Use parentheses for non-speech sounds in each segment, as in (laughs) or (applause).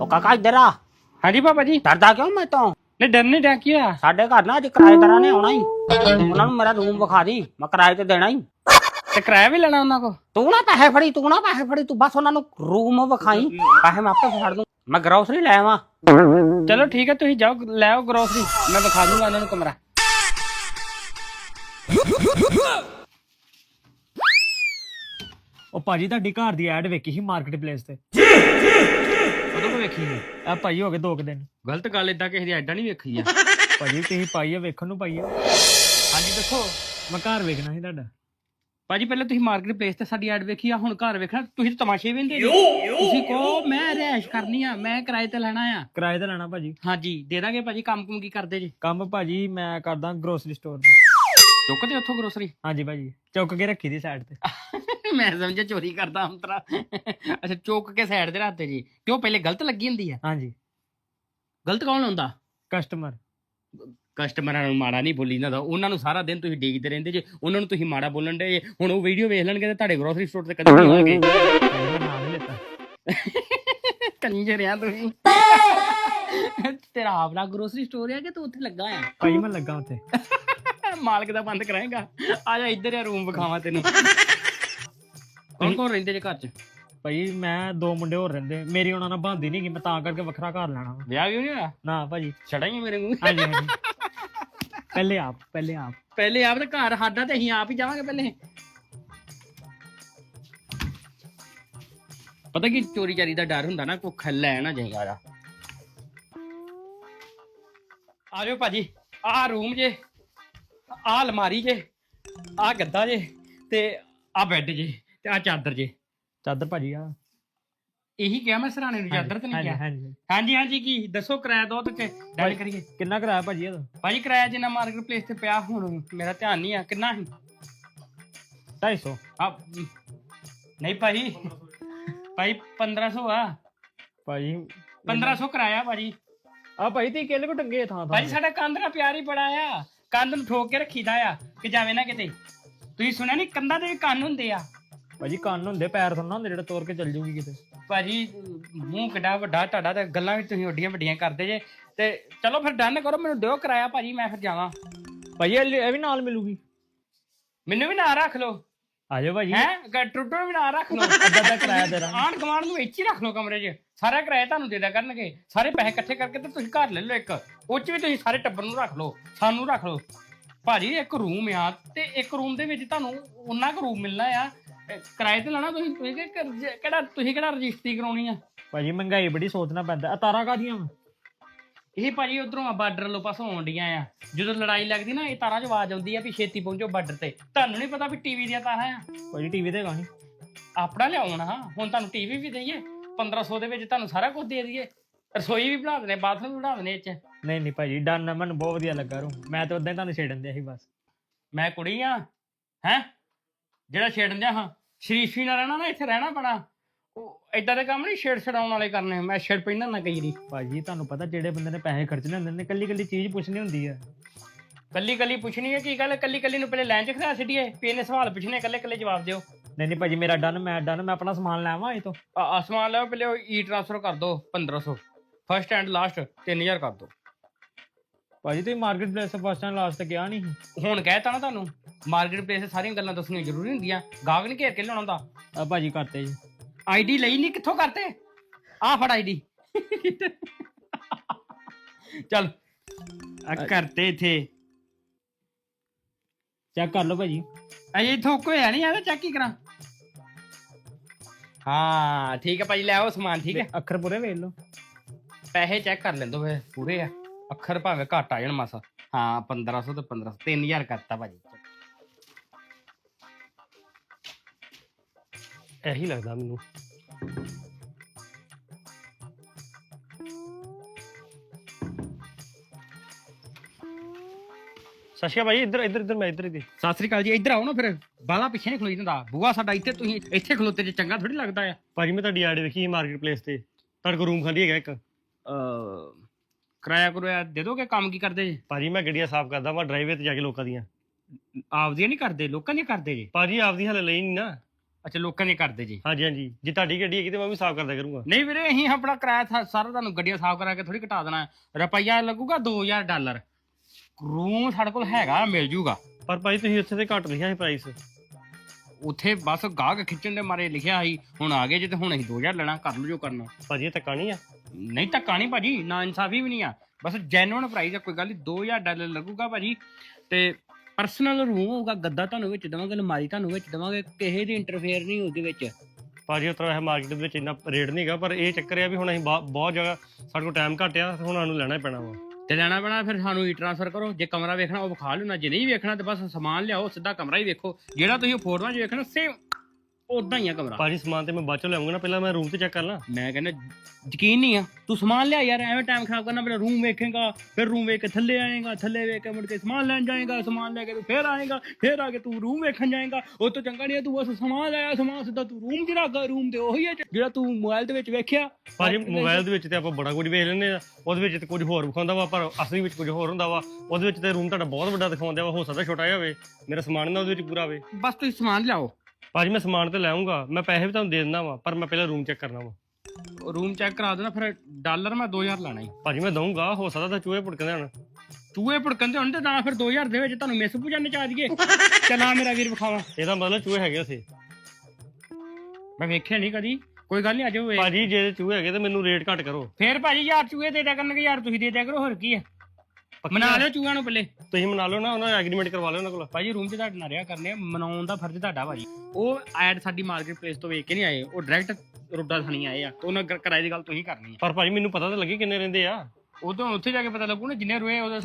ਉਹ ਕਾਕਾ ਇੱਧਰ ਆ। ਹਾਂਜੀ ਪਾਪਾ ਜੀ। ਡਰਦਾ ਕਿਉਂ ਮੈਂ ਤੋਂ? ਨਹੀਂ ਡਰ ਨਹੀਂ ਡਰ ਕੀ ਸਾਡੇ ਘਰ ਨਾ ਅੱਜ ਕਿਰਾਏਦਾਰਾਂ ਨੇ ਆਉਣਾ ਹੀ ਉਹਨਾਂ ਨੂੰ ਮੇਰਾ ਰੂਮ ਵਿਖਾ ਦੀ ਮੈਂ ਕਿਰਾਏ ਤੇ ਦੇਣਾ ਹੀ ਤੇ ਕਿਰਾਇਆ ਵੀ ਲੈਣਾ ਉਹਨਾਂ ਕੋ ਤੂੰ ਨਾ ਪੈਸੇ ਫੜੀ ਤੂੰ ਨਾ ਪੈਸੇ ਫੜੀ ਤੂੰ ਬਸ ਉਹਨਾਂ ਨੂੰ ਰੂਮ ਵਿਖਾਈ। ਪੈਸੇ ਮੈਂ ਆਪੇ ਫੜ ਦੂੰ। ਮੈਂ ਗਰੋਸਰੀ ਲੈ ਆਵਾਂ। ਚਲੋ ਠੀਕ ਹੈ ਤੁਸੀਂ ਜਾਓ ਲੈ ਆਓ ਗਰੋਸਰੀ ਮੈਂ ਵਿਖਾ ਦੂੰਗਾ ਉਹਨਾਂ ਨੂੰ ਕਮਰਾ। ਉਹ ਭਾਜੀ ਤੁਹਾਡੀ ਘਰ ਦੀ ਐਡ ਵੇਖੀ ਸੀ ਮਾਰਕੀਟ ਪਲੇਸ ਤੇ। ਕਦੋਂ ਤੋਂ ਵੇਖੀ ਹੈ ਆ ਭਾਜੀ ਹੋ ਗਏ ਦੋ ਕੁ ਦਿਨ। ਗਲਤ ਗੱਲ ਇਦਾਂ ਕਿਸੇ ਦੀ ਐਡਾ ਨਹੀਂ ਵੇਖੀ ਆ। ਭਾਜੀ ਤੁਸੀਂ ਪਾਈ ਆ ਵੇਖਣ ਨੂੰ ਪਾਈ ਆ। ਹਾਂਜੀ ਦੱਸੋ। ਮੈਂ ਘਰ ਵੇਖਣਾ ਸੀ ਤੁਹਾਡਾ। ਭਾਜੀ ਪਹਿਲਾਂ ਤੁਸੀਂ ਮਾਰਕੀਟ ਪਲੇਸ ਤੇ ਸਾਡੀ ਐਡ ਵੇਖੀ ਆ ਹੁਣ ਘਰ ਵੇਖਣਾ। ਤੁਸੀਂ ਤਾਂ ਤਮਾਸ਼ੇ ਵੇਂਦੇ ਜੀ ਤੁਸੀਂ ਕਹੋ ਮੈਂ ਰਿਹਾਇਸ਼ ਕਰਨੀ ਆ ਮੈਂ ਕਿਰਾਏ ਤੇ ਲੈਣਾ ਆ। ਕਿਰਾਏ ਤੇ ਲੈਣਾ ਭਾਜੀ। ਹਾਂਜੀ ਦੇ ਦਾਂਗੇ ਭਾਜੀ ਕੰਮ ਕੁਮ ਕੀ ਕਰਦੇ ਜੀ? ਕੰਮ ਭਾਜੀ ਮੈਂ ਕਰਦਾ ਗਰੋਸਰੀ ਸਟੋਰ ਦੀ ਚੁੱਕਦੇ ਉੱਥੋਂ ਗਰੋਸਰੀ ਹਾਂਜੀ ਭਾਜੀ ਚੁੱਕ ਕੇ ਰੱਖੀ ਦੀ ਸਾਈਡ ਤੇ। (laughs) ਮੈਂ ਸਮਝਿਆ ਚੋਰੀ ਕਰਦਾ ਹਮਤਰਾ ਅੱਛਾ ਚੁੱਕ ਕੇ ਸਾਈਡ ਤੇ ਰੱਖਦੇ ਜੀ। ਕਿਉਂ ਪਹਿਲੇ ਗਲਤ ਲੱਗੀ ਹੁੰਦੀ ਆ? ਹਾਂਜੀ। ਗਲਤ ਕੌਣ ਹੁੰਦਾ? ਕਸਟਮਰ ਕਸਟਮਰਾਂ ਨੂੰ ਮਾੜਾ ਨਹੀਂ ਬੋਲੀ ਨਾ ਉਹਨਾਂ ਨੂੰ ਸਾਰਾ ਦਿਨ ਤੁਸੀਂ ਡੀਕਦੇ ਰਹਿੰਦੇ ਜੇ। ਉਹਨਾਂ ਨੂੰ ਤੁਸੀਂ ਮਾੜਾ ਬੋਲਣ ਦੇ ਹੁਣ ਉਹ ਵੀਡੀਓ ਵੇਖ ਲੈਣਗੇ ਤੇ ਤੁਹਾਡੇ ਗਰੋਸਰੀ ਸਟੋਰ ਤੇ ਕਦੇ ਨਹੀਂ ਆਉਣਗੇ ਕੰਜਰ ਆ ਤੁਸੀਂ। ਤੇਰਾ ਆਪਣਾ ਗਰੋਸਰੀ ਸਟੋਰ ਹੈ ਕਿ ਤੂੰ ਉੱਥੇ ਲੱਗਾ ਆ? ਭਾਜੀ ਮੈਂ ਲੱਗਾ ਉੱਥੇ। ਮਾਲਕ ਦਾ ਬੰਦ ਕਰਾਏਗਾ। ਆ ਜਾ ਇੱਧਰ ਆ ਰੂਮ ਵਿਖਾਵਾਂ ਤੈਨੂੰ। ਕੌਣ ਕੌਣ ਰਹਿੰਦੇ ਜੇ ਘਰ 'ਚ? ਭਾਜੀ ਮੈਂ ਦੋ ਮੁੰਡੇ ਹੋਰ ਰਹਿੰਦੇ। ਮੇਰੀ ਉਹਨਾਂ ਨਾਲ ਬੰਦੀ ਨਹੀਂ ਗਈ ਮੈਂ ਤਾਂ ਕਰਕੇ ਵੱਖਰਾ ਘਰ ਲੈਣਾ ਵਾ। ਵਿਆਹ ਵੀ ਨਹੀਂ ਹੋਇਆ? ਨਾ ਭਾਜੀ। ਛੜਾ ਹੀ ਆ ਮੇਰੇ ਮੂੰਹ ਹਾਂਜੀ ਹਾਂਜੀ। ਪਹਿਲੇ ਆਪ ਪਹਿਲੇ ਆਪ। ਪਹਿਲੇ ਆਪ ਤਾਂ ਘਰ ਸਾਡਾ ਤੇ ਅਸੀਂ ਆਪ ਹੀ ਜਾਵਾਂਗੇ ਪਹਿਲੇ। ਪਤਾ ਕੀ ਚੋਰੀ ਚਾਰੀ ਦਾ ਡਰ ਹੁੰਦਾ ਨਾ ਕੋਈ ਖੱਲਾ ਨਾ ਜਾਏਗਾ ਆ ਆ ਜਾਓ ਭਾਜੀ ਆਹ ਰੂਮ ਜੇ ਆਹ ਅਲਮਾਰੀ ਜੇ ਆਹ ਗੱਦਾ ਜੇ ਤੇ ਆਹ ਬੈੱਡ ਜੇ। ਤੇ ਆਹ ਚਾਦਰ ਜੇ। ਚਾਦਰ ਭਾਜੀ ਆ। ਇਹੀ ਕਿਹਾ ਮੈਂ ਸਰਾਣੇ ਨੂੰ ਚਾਦਰ ਤੇ ਨਹੀਂ ਹਾਂਜੀ ਕਿਹਾ। ਹਾਂਜੀ ਹਾਂਜੀ। ਹਾਂਜੀ ਕੀ? ਦੱਸੋ ਕਿਰਾਇਆ ਦੋ ਤੇ ਡਨ ਕਰੀਏ। ਕਿੰਨਾ ਕਰਾਇਆ ਭਾਜੀ ਇਹਦਾ? ਭਾਜੀ ਕਿਰਾਇਆ ਜਿੰਨਾ ਮਾਰਕੀਟ ਪਲੇਸ ਤੇ ਪਿਆ ਹੁਣ ਮੇਰਾ ਧਿਆਨ ਨਹੀਂ ਆ। ਕਿੰਨਾ ਸੀ? 250 ਆ ਨਹੀਂ ਭਾਈ। ਭਾਈ 1500 ਆ। ਭਾਜੀ 1500 ਕਰਾਇਆ ਭਾਜੀ। ਆ ਭਾਈ ਤੇ ਕਿੱਲੇ ਕੋ ਟੰਗੇ ਥਾਂ ਥਾਂ ਭਾਜੀ ਸਾਡਾ ਕੰਧ ਦਾ ਪਿਆਰ ਹੀ ਬੜਾ ਆ। ਕੰਧ ਨੂੰ ਠੋਕ ਕੇ ਰੱਖੀਦਾ ਆ ਕਿ ਜਾਵੇ ਨਾ ਕਿਤੇ। ਤੁਸੀਂ ਸੁਣਿਆ ਨਹੀਂ ਕੰਧਾਂ ਦੇ ਵੀ ਕੰਨ ਹੁੰਦੇ ਆ। ਭਾਜੀ ਕੰਨ ਹੁੰਦੇ ਪੈਰ ਥੋੜਾ ਹੁੰਦੇ ਜਿਹੜਾ ਤੋੜ ਕੇ ਚੱਲ ਜੂਗੀ ਕਿਤੇ। ਭਾਜੀ ਮੂੰਹ ਕਿੱਡਾ ਵੱਡਾ ਤੁਹਾਡਾ ਤੇ ਗੱਲਾਂ ਵੀ ਤੁਸੀਂ ਓਡੀਆਂ ਵੱਡੀਆਂ ਕਰਦੇ ਜੇ। ਤੇ ਚਲੋ ਫਿਰ ਡਨ ਕਰੋ ਮੈਨੂੰ ਦਿਓ ਕਰਾਇਆ ਭਾਜੀ ਮੈਂ ਫਿਰ ਜਾਵਾਂ। ਭਾਜੀ ਇਹ ਇਹ ਵੀ ਨਾਲ ਮਿਲੂਗੀ। ਮੈਨੂੰ ਵੀ ਨਾ ਰੱਖ ਲਓ। ਆ ਜਾਓ ਭਾਜੀ। ਹੈ? ਟੁੱਟੋ ਵੀ ਨਾ ਰੱਖ ਲਓ। ਅੱਧਾ ਅੱਧਾ ਕਿਰਾਇਆ ਦੇ ਦਾਂਗੇ। ਆਣ ਕਮਾਂਡ ਨੂੰ ਹੀ ਰੱਖ ਲਓ ਕਮਰੇ 'ਚ। ਸਾਰਾ ਕਿਰਾਇਆ ਤੁਹਾਨੂੰ ਦੇ ਦਿਆ ਕਰਨਗੇ। ਸਾਰੇ ਪੈਸੇ ਇਕੱਠੇ ਕਰਕੇ ਤੇ ਤੁਸੀਂ ਘਰ ਲੈ ਲਓ ਇੱਕ। ਉਹ 'ਚ ਵੀ ਤੁਸੀਂ ਸਾਰੇ ਟੱਬਰ ਨੂੰ ਰੱਖ ਲਓ। ਸਾਨੂੰ ਰੱਖ ਲਓ। ਭਾਜੀ ਇੱਕ ਰੂਮ ਆ ਤੇ ਇੱਕ ਰੂਮ ਦੇ ਵਿੱਚ ਤੁਹਾਨੂੰ ਉਨਾ ਕੁ ਰੂਮ ਮਿਲਣਾ ਆ। ਇਹ ਕਿਰਾਏ ਤੇ ਲੈਣਾ ਤੁਸੀਂ ਤੁਸੀਂ ਕਿ- ਕਿ- ਕਿਹੜਾ ਤੁਸੀਂ ਕਿਹੜਾ ਰਜਿਸਟਰੀ ਕਰਾਉਣੀ ਆ? ਭਾਜੀ ਮਹਿੰਗਾਈ ਬੜੀ ਸੋਚਣਾ ਪੈਂਦਾ। ਆ ਤਾਰਾਂ ਕਾਦੀਆਂ ਵਾਂ? ਇਹ ਭਾਜੀ ਉਧਰੋਂ ਬਾਰਡਰ ਲੋ ਪਾਸੋਂ ਆਉਂਦੀਆਂ ਆ। ਜਦੋਂ ਲੜਾਈ ਲੱਗਦੀ ਨਾ ਇਹ ਤਾਰਾਂ 'ਚ ਆਵਾਜ਼ ਆਉਂਦੀ ਆ ਵੀ ਛੇਤੀ ਪਹੁੰਚੋ ਬਾਰਡਰ ਤੇ। ਤੁਹਾਨੂੰ ਨਹੀਂ ਪਤਾ ਵੀ ਟੀਵੀ ਦੀਆਂ ਤਾਰਾਂ ਆ। ਭਾਜੀ ਟੀਵੀ ਤੇ ਗਾਣੀ ਆਪਣਾ ਲਿਆਉਣਾ ਹਾਂ। ਹੁਣ ਤੁਹਾਨੂੰ ਟੀਵੀ ਵੀ ਦਈਏ। 1500 ਦੇ ਵਿੱਚ ਤੁਹਾਨੂੰ ਸਾਰਾ ਕੁਝ ਦੇ ਦਈਏ। ਰਸੋਈ ਵੀ ਬਣਾ ਦਨੇ ਬਾਥਰੂਮ ਵੀ ਬਣਾ ਦਨੇ ਇਹ ਚ। ਨਹੀਂ ਨਹੀਂ ਭਾਜੀ ਡਨ ਮੈਨੂੰ ਬਹੁਤ ਵਧੀਆ ਲੱਗਾ ਰੂ ਮੈਂ ਤਾਂ ਉਦਾਂ ਹੀ ਤੁਹਾਨੂੰ ਛੇੜਨ ਦਿਆ ਸੀ ਬਸ। ਮੈਂ ਕੁੜੀ ਆ ਹੈ? ਜਿਹੜਾ ਛੇੜਨ ਦਿਆ ਹਾਂ। ਸ਼ਰੀਫੀ ਨਾਲ ਰਹਿਣਾ ਨਾ ਇੱਥੇ ਰਹਿਣਾ ਬਣਾ ਉਹ ਏਦਾਂ ਦੇ ਕੰਮ ਨਹੀਂ ਛੇੜ ਛਡਾਉਣ ਵਾਲੇ ਕਰਨੇ ਮੈਂ ਛੇੜ ਪੈਂਦਾ ਨਾ ਕਈ ਰੀ ਭਾਜੀ ਤੁਹਾਨੂੰ ਪਤਾ ਜਿਹੜੇ ਬੰਦੇ ਨੇ ਪੈਸੇ ਖਰਚਣੇ ਹੁੰਦੇ ਨੇ ਕੱਲੀ ਕੱਲੀ ਚੀਜ਼ ਪੁੱਛਣੀ ਹੁੰਦੀ ਆ। ਕੱਲੀ ਕੱਲੀ ਪੁੱਛਣੀ ਹੈ ਕੀ ਗੱਲ? ਕੱਲੀ ਕੱਲੀ ਨੂੰ ਪਹਿਲੇ ਲਾਈਨ 'ਚ ਖੜਾ ਛੱਡੀਏ ਵੀ ਇਹਨੇ ਸਵਾਲ ਪੁੱਛਣੇ ਕੱਲੇ ਕੱਲੇ ਜਵਾਬ ਦਿਓ। ਨਹੀਂ ਨਹੀਂ ਭਾਜੀ ਮੇਰਾ ਡਨ ਮੈਂ ਡਨ ਮੈਂ ਆਪਣਾ ਸਮਾਨ ਲੈ ਆਵਾਂ ਇਹ ਤੋਂ। ਆ ਆਸਮਾਨ ਲਓ ਪਹਿਲੇ ਈ ਟ੍ਰਾਂਸਫਰ ਕਰ ਦਿਓ 1500 ਫਸਟ ਐਂਡ ਲਾਸਟ 3000 ਕਰ ਦਿਓ ਭਾਜੀ ਤੁਸੀਂ ਮਾਰਕੀਟ ਪਲੇਸ ਤੋਂ ਫਸਟ ਟਾਈਮ ਲਾਸਟ ਤੇ ਗਿਆ ਨਹੀਂ ਹੁਣ ਕਹਿਤਾ ਨਾ ਤੁਹਾਨੂੰ। ਮਾਰਕੀਟ ਪਲੇਸ ਸਾਰੀਆਂ ਗੱਲਾਂ ਦੱਸਣੀਆਂ ਜ਼ਰੂਰੀ ਹੁੰਦੀਆਂ। ਗਾਹਕ ਨਹੀਂ ਘੇਰ ਕੇ ਲਿਆਉਣਾ ਹੁੰਦਾ। ਆ ਭਾਜੀ ਕਰਤੇ ਜੀ। ਆਈਡੀ ਲਈ ਨਹੀਂ ਕਿੱਥੋਂ ਕਰਤੇ? ਆ ਫੜ ਆਈਡੀ ਚੱਲ। ਆ ਕਰਤੇ ਇਥੇ। ਚੈੱਕ ਕਰ ਲਓ ਭਾਜੀ। ਅਜੇ ਥੋਕ ਹੋਇਆ ਨਹੀਂ ਆਦਾ ਚੈੱਕ ਹੀ ਕਰਾਂ। ਹਾਂ ਠੀਕ ਹੈ ਭਾਈ ਲੈ ਆਓ ਸਮਾਨ ਠੀਕ ਹੈ। ਅੱਖਰ ਪੂਰੇ ਵੇਖ ਲਓ। ਪੈਸੇ ਚੈੱਕ ਕਰ ਲੈਂਦੋ ਫੇ ਪੂਰੇ ਆ। ਅੱਖਰ ਭਾਵੇਂ ਘੱਟ ਆ ਜਾਣ ਮਾਸਾ। ਹਾਂ 1500 ਤੇ 1500 3000 ਕਰਤਾ ਭਾਜੀ। ਇਹੀ ਲੱਗਦਾ ਮੈਨੂੰ। ਸਸ਼ੀਆ ਭਾਈ ਇੱਧਰ ਇੱਧਰ ਇੱਧਰ ਮੈਂ ਇੱਧਰ ਹੀ ਦੀ। ਸਤਿ ਸ੍ਰੀ ਅਕਾਲ ਜੀ ਇੱਧਰ ਆਓ ਨਾ ਫਿਰ। ਬਾਲਾ ਪਿੱਛੇ ਨਹੀਂ ਖਲੋਈ ਜਾਂਦਾ। ਬੂਆ ਸਾਡਾ ਇੱਥੇ ਤੁਸੀਂ ਇੱਥੇ ਖਲੋਤੇ ਜੇ ਚੰਗਾ ਥੋੜੀ ਲੱਗਦਾ ਆ। ਭਾਜੀ ਮੈਂ ਤੁਹਾਡੀ ਐਡ ਵੇਖੀ ਮਾਰਕੀਟ ਪਲੇਸ ਤੇ। ਤੁਹਾਡੇ ਕੋਲ ਰੂਮ ਖਾਲੀ ਹੈਗਾ ਇੱਕ। ਅ ਕਿਰਾਇਆ ਕਰੋਇਆ ਦੇ ਦੋਗੇ? ਕੰਮ ਕੀ ਕਰਦੇ ਜੀ? ਭਾਜੀ ਮੈਂ ਗੱਡੀਆਂ ਸਾਫ਼ ਕਰਦਾ ਮੈਂ ਡਰਾਈਵੇ ਤੇ ਜਾ ਕੇ ਲੋਕਾਂ ਦੀਆਂ। ਆਪਦੀਆਂ ਨਹੀਂ ਕਰਦੇ? ਲੋਕਾਂ ਦੀਆਂ ਕਰਦੇ ਜੀ? ਭਾਜੀ ਆਪਦੀ ਹਲੇ ਲਈ ਨਹੀਂ ਨਾ। ਅੱਛਾ ਲੋਕਾਂ ਨੇ ਕਰਦੇ ਜੀ। ਹਾਂਜੀ ਹਾਂਜੀ। ਜੇ ਤੁਹਾਡੀ ਗੱਡੀ ਹੈਗੀ ਤੇ ਮੈਂ ਵੀ ਸਾਫ਼ ਕਰਦਾ ਕਰੂੰਗਾ। ਨਹੀਂ ਵੀਰੇ ਅਸੀਂ ਆਪਣਾ ਕਿਰਾਇਆ ਸਾਰਾ ਤੁਹਾਨੂੰ ਗੱਡੀਆਂ ਸਾਫ਼ ਕਰਾ ਕੇ ਥੋੜੀ ਘਟਾ ਦੇਣਾ। ਰੁਪਈਆ ਲੱਗੂਗਾ 2000 ਡਾਲਰ। ਰੂਮ ਸਾਡੇ ਕੋਲ ਹੈਗਾ ਮਿਲ ਜੂਗਾ। ਪਰ ਭਾਈ ਤੁਸੀਂ ਉੱਥੇ ਤੇ ਘੱਟ ਲਿਖਿਆ ਸੀ ਪ੍ਰਾਈਸ ਉੱਥੇ ਬਸ ਗਾਹਕ ਖਿੱਚਣ ਦੇ ਮਾਰੇ ਲਿਖਿਆ ਸੀ ਹੁਣ ਆ ਗਏ ਜੇ ਤੇ ਹੁਣ ਅਸੀਂ 2000 ਲੈਣਾ ਕਰ ਲਓ ਜੋ ਕਰਨਾ। ਭਾਜੀ ਇਹ ਧੱਕਾ ਨਹੀਂ ਆ? ਨਹੀਂ ਧੱਕਾ ਨਹੀਂ ਭਾਜੀ ਨਾ ਇਨਸਾਫੀ ਵੀ ਨਹੀਂ ਆ। ਬਸ ਜੈਨੂਇਨ ਪ੍ਰਾਈਸ ਆ ਕੋਈ ਗੱਲ ਨਹੀਂ 2000 ਡਾਲਰ ਲੱਗੂਗਾ ਭਾਜੀ। ਤੇ ਪਰਸਨਲ ਰੂਮ ਹੋਊਗਾ ਗੱਦਾ ਤੁਹਾਨੂੰ ਵਿੱਚ ਦਵਾਂਗੇ ਅਲਮਾਰੀ ਤੁਹਾਨੂੰ ਵਿੱਚ ਦਵਾਂਗੇ ਕਿਸੇ ਦੀ ਇੰਟਰਫੇਅਰ ਨਹੀਂ ਉਹਦੇ ਵਿੱਚ। ਭਾਜੀ ਉਤਰਾ ਹੈ ਮਾਰਕੀਟ ਦੇ ਵਿੱਚ ਇੰਨਾ ਰੇਟ ਨਹੀਂਗਾ ਪਰ ਇਹ ਚੱਕਰ ਆ ਵੀ ਹੁਣ ਅਸੀਂ ਬਾ- ਬਹੁਤ ਜਗ੍ਹਾ ਸਾਡੇ ਕੋਲ ਟਾਈਮ ਘੱਟ ਆ ਹੁਣ ਸਾਨੂੰ ਲੈਣਾ ਹੀ ਪੈਣਾ ਵਾ। ਤੇ ਲੈਣਾ ਪੈਣਾ ਫਿਰ ਸਾਨੂੰ ਹੀ ਟ੍ਰਾਂਸਫਰ ਕਰੋ। ਜੇ ਕਮਰਾ ਵੇਖਣਾ ਉਹ ਵਿਖਾ ਲਿਓ ਨਾ ਜੇ ਨਹੀਂ ਵੇਖਣਾ ਤੇ ਬਸ ਸਮਾਨ ਲਿਆਓ ਸਿੱਧਾ ਕਮਰਾ ਹੀ ਵੇਖੋ। ਜਿਹੜਾ ਤੁਸੀਂ ਫੋਟੋਆਂ 'ਚ ਵੇਖਣਾ ਸੇਮ ਉਦਾਂ ਹੀ ਆ ਕਮਰਾ। ਭਾਜੀ ਸਮਾਨ ਤੇ ਮੈਂ ਬਾਅਦ ਚੋਂ ਲਿਆਉਂਗਾ ਨਾ ਪਹਿਲਾਂ ਮੈਂ ਰੂਮ ਤੇ ਚੈੱਕ ਕਰ ਲਾਂ। ਮੈਂ ਕਹਿੰਦਾ ਯਕੀਨ ਨਹੀਂ ਆ। ਤੂੰ ਸਮਾਨ ਲਿਆ ਯਾਰ ਐਵੇਂ ਟਾਈਮ ਖਰਾਬ ਕਰਨਾ ਪਹਿਲਾਂ ਰੂਮ ਵੇਖੇਗਾ ਫਿਰ ਰੂਮ ਵੇਖ ਕੇ ਥੱਲੇ ਆਏਗਾ ਥੱਲੇ ਵੇਖ ਕੇ ਮੁੜ ਕੇ ਸਮਾਨ ਲੈਣ ਜਾਏਗਾ ਸਮਾਨ ਲੈ ਕੇ ਤੂੰ ਫਿਰ ਆਏਗਾ ਫਿਰ ਆ ਕੇ ਤੂੰ ਰੂਮ ਵੇਖਣ ਜਾਏਗਾ। ਉਹ ਤੋਂ ਚੰਗਾ ਨਹੀਂ ਆ ਤੂੰ ਬਸ ਸਮਾਨ ਲਿਆ ਸਮਾਨ ਸਿੱਧਾ ਤੂੰ ਰੂਮ 'ਚ ਰੱਖ ਰੂਮ ਤੇ ਉਹੀ ਹੈ ਜਿਹੜਾ ਤੂੰ ਮੋਬਾਈਲ ਦੇ ਵਿੱਚ ਵੇਖਿਆ। ਭਾਜੀ ਮੋਬਾਈਲ ਦੇ ਵਿੱਚ ਤੇ ਆਪਾਂ ਬੜਾ ਕੁਝ ਵੇਖ ਲੈਂਦੇ ਆ। ਉਹਦੇ ਵਿੱਚ ਤੇ ਕੁਝ ਹੋਰ ਵਿਖਾਉਂਦਾ ਵਾ ਪਰ ਅਸਲੀ ਵਿੱਚ ਕੁਝ ਹੋਰ ਹੁੰਦਾ ਵਾ। ਉਹਦੇ ਵਿੱਚ ਤੇ ਰੂਮ ਤੁਹਾਡਾ ਬਹੁਤ ਵੱਡਾ ਦਿਖਾਉਂਦਾ ਵਾ ਹੋ ਸਕਦਾ ਛੋਟਾ ਜਿਹਾ ਹੋਵੇ। ਮੇਰਾ ਸਮਾਨ ਨਾ ਉਹਦੇ ਵਿੱਚ ਪੂਰਾ ਹੋਵੇ। ਬਸ ਤੁਸੀਂ ਸਮਾਨ ਲਿਆਓ। ਭਾਜੀ ਮੈਂ ਸਮਾਨ ਤੇ ਲਾਉਂਗਾ ਮੈਂ ਪੈਸੇ ਵੀ ਤੁਹਾਨੂੰ ਦੇ ਦਿੰਦਾ ਵਾ ਪਰ ਮੈਂ ਪਹਿਲਾਂ ਰੂਮ ਚੈੱਕ ਕਰਨਾ ਵਾ। ਰੂਮ ਚੈੱਕ ਕਰਾ ਦੇਣਾ ਫਿਰ ਡਾਲਰ ਮੈਂ 2000 ਲੈਣਾ ਹੀ ਭਾਜੀ ਮੈਂ ਦਊਂਗਾ ਹੋ ਸਕਦਾ ਤਾਂ ਚੂਹੇ ਪੁੜਕਦੇ ਹਨ ਚੂਹੇ ਭੜਕਣ ਤੇ ਹੁਣ ਤੇ ਨਾ ਫਿਰ 2000 ਦੇ ਵਿੱਚ ਤੁਹਾਨੂੰ ਮਿਸ ਪੁਜਾਨੇ ਚਾ ਦਈਏ ਚਲਾ ਮੇਰਾ ਵੀਰ ਵਿਖਾਵਾ। ਇਹਦਾ ਮਤਲਬ ਚੂਹੇ ਹੈਗੇ ਉੱਥੇ। ਮੈਂ ਵੇਖਿਆ ਨਹੀਂ ਕਦੀ ਕੋਈ ਗੱਲ ਨਹੀਂ ਆਜੋ ਵੇ। ਭਾਜੀ ਜੇ ਚੂਹੇ ਹੈਗੇ ਤਾਂ ਮੈਨੂੰ ਰੇਟ ਘੱਟ ਕਰੋ। ਫੇਰ ਭਾਜੀ ਯਾਰ ਚੂਹੇ ਦੇ ਦਿਆ ਕਰਨਗੇ ਯਾਰ ਤੁਸੀਂ ਦੇ ਦਿਆ ਕਰੋ ਹੋਰ ਕੀ ਪੱਕੀ ਮਨਾ? ਲਿਓ ਚੂਹਿਆਂ ਨੂੰ ਪਹਿਲੇ ਤੁਸੀਂ ਮਨਾ ਲਓ ਨਾ ਉਹਨਾਂ ਐਗਰੀਮੈਂਟ ਕਰਵਾ ਲਿਓ ਉਹਨਾਂ ਕੋਲ। ਭਾਜੀ ਰੂਮ 'ਚ ਤੁਹਾਡੇ ਨਾਲ ਰਿਹਾ ਕਰਨੇ ਆ ਮਨਾਉਣ ਦਾ ਫਰਜ਼ ਤੁਹਾਡਾ ਭਾਜੀ। ਉਹ ਐਡ ਸਾਡੀ ਮਾਰਕੀਟ ਪਲੇਸ ਤੋਂ ਵੇਖ ਕੇ ਨਹੀਂ ਆਏ ਉਹ ਡਾਇਰੈਕਟ ਰੋਡਾ ਥਣੀ ਆਏ ਆ ਤੇ ਉਹਨਾਂ ਕਰ- ਕਿਰਾਏ ਦੀ ਗੱਲ ਤੁਸੀਂ ਕਰਨੀ ਆ। ਪਰ ਭਾਜੀ ਮੈਨੂੰ ਪਤਾ ਤਾਂ ਲੱਗੇ ਕਿੰਨੇ ਰਹਿੰਦੇ ਆ। ਉਦੋਂ ਉੱਥੇ ਜਾ ਕੇ ਪਤਾ ਲੱਗੂ ਨਾ ਜਿੰਨੇ ਰੋਏ ਉਹਦੇ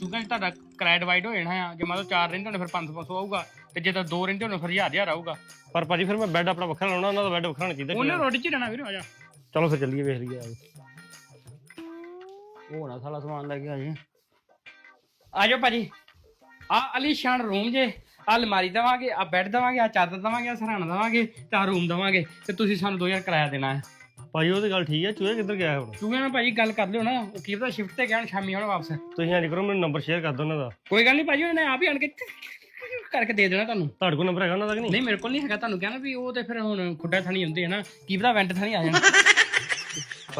ਚੂਹਿਆਂ 'ਚ ਤੁਹਾਡਾ ਕਿਰਾਇਆ ਡਿਵਾਈਡ ਹੋ ਜਾਣਾ ਆ। ਜੇ ਮੰਨ ਲਓ 4 ਰਹਿੰਦੇ ਹੋਣੇ ਫਿਰ 500 500 ਆਊਗਾ ਤੇ ਜੇ ਤਾਂ 2 ਰਹਿੰਦੇ ਹੋਣੇ ਫਿਰ 1000 1000 ਆਊਗਾ। ਪਰ ਭਾਜੀ ਫਿਰ ਮੈਂ ਬੈੱਡ ਆਪਣਾ ਵੱਖਰਾ ਲਾਉਣਾ ਉਹਨਾਂ ਦਾ ਬੈੱਡ ਵੱਖਰਾ ਹੋਣਾ ਚਾਹੀਦਾ ਉਹਨੇ ਰੋਟੀ 'ਚ ਹੀ ਰਹਿਣਾ ਵੀਰ ਆ ਜਾ। ਚਲੋ ਫਿਰ ਚੱਲੀਏ ਵੇਖ ਲਈਏ। ਆਜੋ। ਉਹ ਨਾ ਸਾਲਾ ਸਮਾਨ ਲੈ ਕੇ ਆ ਜੀ। ਆ ਜਾਓ ਭਾਜੀ। ਆ ਅਲੀਸ਼ਾਨ ਰੂਮ ਜੇ। ਆ ਅਲਮਾਰੀ ਦਵਾਂਗੇ ਆ ਬੈੱਡ ਦਵਾਂਗੇ ਆ ਚਾਦਰ ਦਵਾਂਗੇ ਆ ਸਰਾਣਾ ਦਵਾਂਗੇ ਤੇ ਆ ਰੂਮ ਦਵਾਂਗੇ ਤੇ ਤੁਸੀਂ ਸਾਨੂੰ 2000 ਕਿਰਾਇਆ ਦੇਣਾ ਹੈ। ਭਾਜੀ ਉਹ ਤੇ ਗੱਲ ਠੀਕ ਹੈ ਚੂਹੇ ਕਿੱਧਰ ਗਿਆ ਹੁਣ? ਤੂੰ ਨਾਲ ਭਾਜੀ ਗੱਲ ਕਰ ਲਿਓ ਨਾ ਉਹ ਕੀ ਪਤਾ ਸ਼ਿਫਟ ਤੇ ਗਿਆ ਹੁਣ ਸ਼ਾਮੀ ਆਉਣਾ ਵਾਪਸ। ਤੁਸੀਂ ਐਂ ਕਰੋ ਮੈਨੂੰ ਨੰਬਰ ਸ਼ੇਅਰ ਕਰ ਦਿਓ ਉਹਨਾਂ ਦਾ। ਕੋਈ ਗੱਲ ਨਹੀਂ ਭਾਜੀ ਉਹਨੇ ਆਪ ਹੀ ਆਣ ਕੇ ਕਰਕੇ ਦੇ ਦੇਣਾ ਤੁਹਾਨੂੰ। ਤੁਹਾਡੇ ਕੋਲ ਨੰਬਰ ਹੈਗਾ ਉਹਨਾਂ ਦਾ ਕਿ ਨਹੀਂ? ਨਹੀਂ ਮੇਰੇ ਕੋਲ ਨਹੀਂ ਹੈਗਾ ਤੁਹਾਨੂੰ ਕਹਿਣਾ ਵੀ ਉਹ ਤੇ ਫਿਰ ਹੁਣ ਖੁੱਡਾ ਥਣੀ ਹੁੰਦੇ ਹੈ ਨਾ ਕੀ ਪਤਾ ਵੈਂਟ ਥਣੀ ਆ ਜਾਣਾ।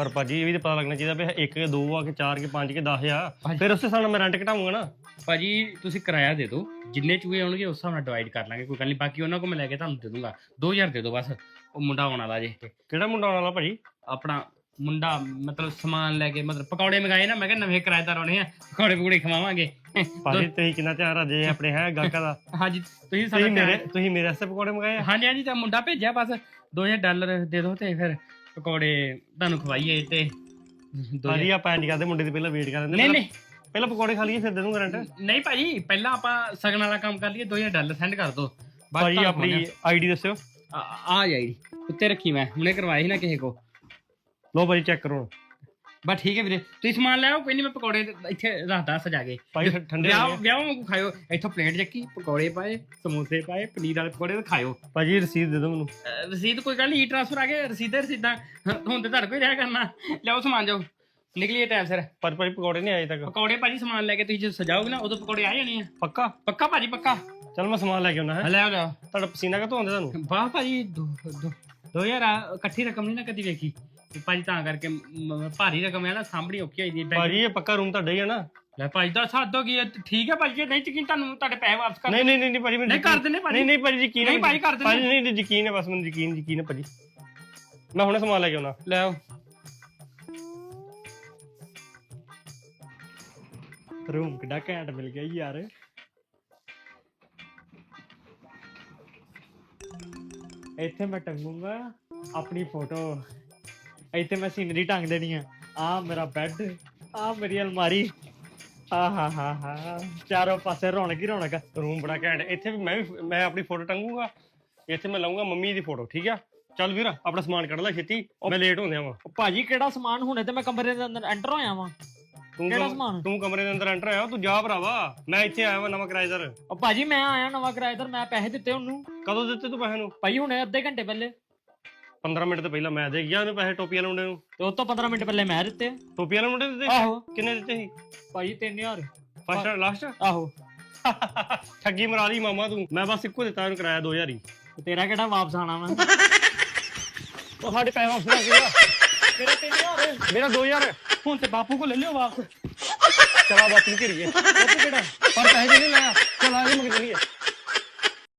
ਪਰ ਭਾਜੀ ਇਹ ਵੀ ਤਾਂ ਪਤਾ ਲੱਗਣਾ ਚਾਹੀਦਾ ਵੀ ਇੱਕ ਕੇ ਦੋ ਆ ਕੇ ਚਾਰ ਕੇ ਪੰਜ ਕੇ 10 ਆ। ਫਿਰ ਉਸੇ ਹਿਸਾਬ ਨਾਲ ਮੈਂ ਰੈਂਟ ਘਟਾਉਂਗਾ ਨਾ। ਭਾਜੀ ਤੁਸੀਂ ਕਿਰਾਇਆ ਦੇ ਦਿਓ। ਜਿੰਨੇ ਚੂਹੇ ਆਉਣਗੇ ਉਸ ਹਿਸਾਬ ਨਾਲ ਡਿਵਾਈਡ ਕਰ ਲਾਂਗੇ ਕੋਈ ਗੱਲ ਨਹੀਂ। ਬਾਕੀ ਉਹਨਾਂ ਕੋਲ ਮੈਂ ਲੈ ਕੇ ਤੁਹਾਨੂੰ ਦੇ ਦੂੰਗਾ। 2000 ਦੇ ਦਿਓ ਬਸ। ਉਹ ਮੁੰਡਾ ਆਉਣ ਵਾਲਾ ਜੇ ਕਿਹੜਾ ਮੁੰਡਾ ਆਉਣ ਵਾਲਾ ਭਾਜੀ? ਆਪਣਾ ਮੁੰਡਾ ਮਤਲਬ ਸਮਾਨ ਲੈ ਕੇ ਮਤਲਬ ਪਕੌੜੇ ਮੰਗਾਏ ਨਾ ਮੈਂ ਕਿਹਾ ਨਵੇਂ ਕਿਰਾਏਦਾਰ ਆਉਣੇ ਆ ਪਕੌੜੇ ਪਕੌੜੇ ਖਵਾਵਾਂਗੇ। ਭਾਜੀ ਤੁਸੀਂ ਕਿੰਨਾ ਧਿਆਨ ਰੱਖਦੇ ਆਪਣੇ ਹੈ ਗਾਹਕਾਂ ਦਾ। ਹਾਂਜੀ ਤੁਸੀਂ ਸਾਡਾ ਤੁਸੀਂ ਮੇਰੇ ਮੇਰੇ ਤੁਸੀਂ ਮੇਰੇ ਵਾਸਤੇ ਪਕੌੜੇ ਮੰਗਾਏ ਹਾਂਜੀ ਹਾਂਜੀ ਤਾਂ ਮੁੰਡਾ ਭੇਜਿਆ ਬਸ। 2000 ਡਾਲਰ ਦੇ ਦਿਓ ਤੇ ਫਿਰ ਪਕੌੜੇ ਤੁਹਾਨੂੰ ਖਵਾਈਏ ਤੇ ਦੋ ਭਾਜੀ ਆਪਾਂ ਐਂਡ ਕਰਦੇ ਮੁੰਡੇ ਦੀ ਪਹਿਲਾਂ ਵੇਟ ਕਰ ਦਿੰਦੇ ਨਹੀਂ ਨਹੀਂ। ਪਹਿਲਾਂ ਪਕੌੜੇ ਖਾ ਲਈਏ ਫਿਰ ਦੇ ਦੂੰਗਾ ਰੈਂਟ ਨਹੀਂ ਭਾਜੀ ਪਹਿਲਾਂ ਆਪਾਂ ਸਗਨ ਵਾਲਾ ਕੰਮ ਕਰ ਲਈਏ 2000 ਡਾਲਰ ਸੈਂਡ ਕਰ ਦਿਓ ਬਾਅਦ ਭਾਜੀ ਤੁਹਾਨੂੰ ਆਪਣੀ ਆਈਡੀ ਦੱਸਿਓ। ਆ ਆ ਜਾਈ। ਉੱਤੇ ਰੱਖੀ ਮੈਂ ਹੁਣੇ ਕਰਵਾਈ ਸੀ ਨਾ ਕਿਸੇ ਕੋ। ਲਓ ਭਾਜੀ ਚੈੱਕ ਕਰੋ ਬਸ ਠੀਕ ਹੈ ਵੀਰੇ। ਤੁਸੀਂ ਸਮਾਨ ਲੈ ਆਓ ਕੋਈ ਨਹੀਂ ਮੈਂ ਪਕੌੜੇ ਇੱਥੇ ਰੱਖਦਾ ਸਜਾ ਕੇ ਠ- ਠੰਡੇ ਹੋ ਵਿਆਹ ਗਏ ਵਿਆਹ ਵਾਂਗੂ ਖਾਇਓ। ਇੱਥੋਂ ਪਲੇਟ ਚੱਕੀ ਪਕੌੜੇ ਪਾਏ ਸਮੋਸੇ ਪਾਏ ਪਨੀਰ ਵਾਲੇ ਪਕੌੜੇ ਤੇ ਖਾਇਓ। ਭਾਜੀ ਰਸੀਦ ਦੇ ਦਿਓ ਮੈਨੂੰ। ਅਹ ਰਸੀਦ ਕੋਈ ਗੱਲ ਨਹੀਂ ਟ੍ਰਾਂਸਫਰ ਆ ਗਏ ਰਸੀਦਾਂ ਰਸੀਦਾਂ। ਹੁਣ ਤੇ ਤੁਹਾਡੇ ਕੋਈ ਰਹਿ ਕਰਨਾ। ਲਿਆਓ ਸਮਾਨ ਜਾਓ ਨਿਕਲੀਏ ਟਾਈਮ ਸਿਰ। ਪਰ ਭਾਜੀ ਪਕੌੜੇ ਨਹੀਂ ਆਏ ਤੱਕ। ਪਕੌੜੇ ਭਾਜੀ ਸਮਾਨ ਲੈ ਕੇ ਤੁਸੀਂ ਜਦੋਂ ਸਜਾਓਗੇ ਨਾ ਉਦੋਂ ਪਕੌੜੇ ਆ ਜਾਣੇ ਆ। ਪੱਕਾ? ਪੱਕਾ ਭਾਜੀ ਪੱਕਾ। ਚਲ ਮੈਂ ਸਮਾਨ ਲੈ ਕੇ ਆਉਣਾ ਹੈ। ਲੈ ਆਓ ਤੁਹਾਡਾ ਪਸੀਨਾ ਕਾ ਆਉਂਦਾ ਤੁਹਾਨੂੰ? ਵਾਹ ਭਾਜੀ ਦੋ ਦੋ- ਦੋ ਹਜ਼ਾਰ ਆ, ਇਕੱਠੀ ਰਕਮ ਨਹੀਂ ਨਾ ਕਦੀ ਵੇਖੀ। ਭਾਜੀ ਤਾਂ ਕਰਕੇ ਮ- ਭਾਰੀ ਰਕਮ ਹੈ ਨਾ ਸਾਂਭਣੀ ਔਖੀ ਹੋਈ ਦੀ। ਭਾਜੀ ਇਹ ਪੱਕਾ ਰੂਮ ਤੁਹਾਡਾ ਹੀ ਹੈ ਨਾ ਲੈ ਭਾਜੀ ਦਾ ਸਾਦੋ ਕੀ ਹੈ? ਠੀਕ ਹੈ ਭਾਜੀ ਜੇ ਨਹੀਂ ਯਕੀਨ ਤੁਹਾਨੂੰ ਤੁਹਾਡੇ ਪੈਸੇ ਵਾਪਸ ਕਰ ਨਹੀਂ ਨਹੀਂ ਨਹੀਂ ਨਹੀਂ ਭਾਜੀ ਮੈਨੂੰ ਨਹੀਂ ਯਕੀਨ- ਕਰ ਦਿੰਦੇ ਭਾਜੀ। ਨਹੀਂ ਨਹੀਂ ਭਾਜੀ ਯਕੀਨ ਹੈ ਨਹੀਂ ਭਾਜੀ ਕਰ ਦਿੰਦੇ। ਭਾਜੀ ਨਹੀਂ ਨਹੀਂ ਯਕੀਨ ਹੈ ਬਸ ਮੈਨੂੰ ਯਕੀਨ ਯਕੀਨ ਹੈ ਭਾਜੀ ਮੈਂ ਹੁਣੇ ਸਮਾਨ ਲੈ ਕੇ ਆਉਣਾ ਲੈ ਆਓ ਰੂਮ ਕਿੱਡਾ ਘੈਂਟ ਮਿਲ ਗਿਆ ਯਾਰ ਇੱਥੇ ਮੈਂ ਟੰਗੂੰਗਾ ਆਪਣੀ ਫੋਟੋ ਇੱਥੇ ਮੈਂ ਸੀਨਰੀ ਟੰਗ ਦੇਣੀ ਆ। ਆ ਮੇਰਾ ਬੈੱਡ ਆ ਮੇਰੀ ਅਲਮਾਰੀ। ਆ ਹਾ ਹਾ ਹਾ। ਚਾਰੋਂ ਪਾਸੇ ਰੌਣਕ ਹੀ ਰੌਣਕ ਆ। ਰੂਮ ਬੜਾ ਘੈਂਟ। ਹੈ। ਇੱਥੇ ਵੀ ਮੈਂ ਵੀ ਮੈਂ ਆਪਣੀ ਫੋਟੋ ਟੰਗੂਗਾ। ਇੱਥੇ ਮੈਂ ਲਾਉਂਗਾ ਮੰਮੀ ਦੀ ਫੋਟੋ ਠੀਕ ਆ? ਚੱਲ ਵੀਰ ਆਪਣਾ ਸਮਾਨ ਕੱਢ ਲੈ ਛੇਤੀ। ਮੈਂ ਲੇਟ ਹੋ ਉਹ ਭਾਜੀ ਕਿਹੜਾ ਸਮਾਨ ਹੁਣੇ ਤੇ ਮੈਂ ਕਮਰੇ ਦੇ ਅੰਦਰ ਐਂਟਰ ਹੋਇਆ ਵਾਂ? ਤੂੰ ਕਿਹੜਾ ਕਮ- ਸਮਾਨ? ਤੂੰ ਕਮਰੇ ਦੇ ਅੰਦਰ ਐਂਟਰ ਆਇਆ ਤੂੰ ਜਾ ਭਰਾਵਾ। ਮੈਂ ਇੱਥੇ ਆਇਆ ਵਾਂ ਨਵਾਂ ਕਿਰਾਏਦਾਰ। ਉਹ ਭਾਜੀ ਮੈਂ ਆਇਆ ਨਵਾਂ ਕਿਰਾਏਦਾਰ ਮੈਂ ਪੈਸੇ ਦਿੱਤੇ ਉਹਨੂੰ। ਕਦੋਂ ਦਿੱਤੇ ਤੂੰ ਪੈਸੇ ਨੂੰ? ਭਾਈ ਹੁਣੇ ਅੱਧੇ ਘੰਟੇ ਪਹਿਲੇ। 15 ਮਿੰਟ ਤੋਂ ਪਹਿਲਾਂ ਮੈਂ ਦੇ ਗਿਆ ਉਹਨੂੰ ਪੈਸੇ ਟੋਪੀਆਂ ਵਾਲੇ ਮੁੰਡੇ ਨੂੰ ਉਹ ਤੋਂ 15 ਮਿੰਟ ਪਹਿਲੇ ਮੈਂ ਦਿੱਤੇ। ਆ। ਵਾਲੇ ਮੁੰਡੇ ਨੂੰ ਦਿੱਤੇ? ਆਹੋ। ਕਿੰਨੇ ਦਿੱਤੇ ਸੀ? ਭਾਈ 3000 ਫਸਟ ਲਾਸਟ ਆਹੋ। ਠੱਗੀ ਮਰਾ ਲਈ ਮਾਮਾ ਤੂੰ। ਮੈਂ ਬਸ ਇੱਕੋ ਦਿੱਤਾ ਉਹਨੂੰ ਕਿਰਾਇਆ 2000 ਹੀ। ਤੇਰਾ ਕਿਹੜਾ ਵਾਪਸ ਆਣਾ ਵਾ? ਉਹ ਸਾਡੇ ਪੈਸੇ ਵਾਪਸ ਲੈ ਮੇਰੇ 3000 ਮੇਰਾ 2000 ਹੁਣ ਤੇ ਬਾਪੂ ਕੋ ਲੈ ਲਿਓ ਵਾਪਸ। ਚਲਾ ਬਾਪੂ ਨੂੰ ਬਾਪੂ ਕਿਹੜਾ? ਪਰ ਪੈਸੇ ਕਿਹਨੇ ਲਾਇਆ? ਚਲ ਆ ਜੇ ਮੰਗ